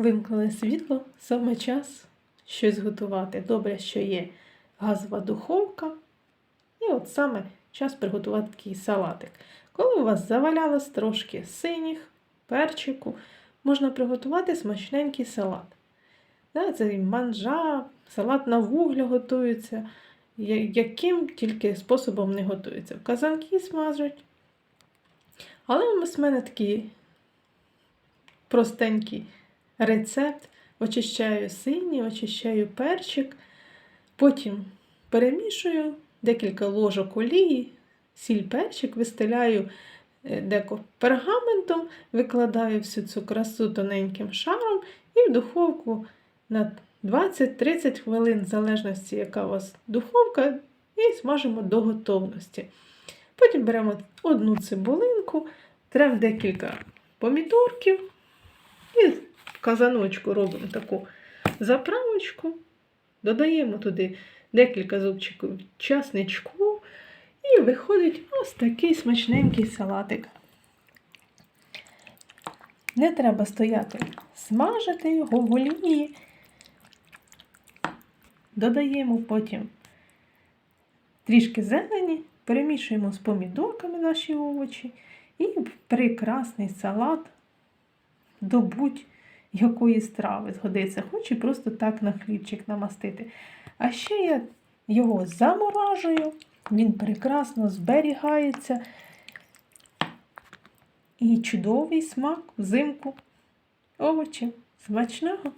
Вимкнули світло, саме час щось готувати. Добре, що є газова духовка. І от саме час приготувати такий салатик. Коли у вас завалялось трошки синіх, перчику, можна приготувати смачненький салат. Це манжа, салат на вуглі готується, яким тільки способом не готується. В казанки смажуть. Але в мене такий простенький рецепт. Очищаю синій, очищаю перчик, потім перемішую декілька ложок олії, сіль перчик, вистеляю е, деко пергаментом, викладаю всю цю красу тоненьким шаром і в духовку на 20-30 хвилин, в залежності, яка у вас духовка, і смажимо до готовності. Потім беремо одну цибулинку, тремо декілька помідорків і казаночку робимо таку заправочку, додаємо туди декілька зубчиків часничку і виходить ось такий смачненький салатик. Не треба стояти, смажити його в олії. Додаємо потім трішки зелені, перемішуємо з помідорками наші овочі і прекрасний салат до будь-якої страви згодиться. Хочу просто так на хлібчик намастити. А ще я його заморажую, він прекрасно зберігається. І чудовий смак взимку. Овочі. Смачного!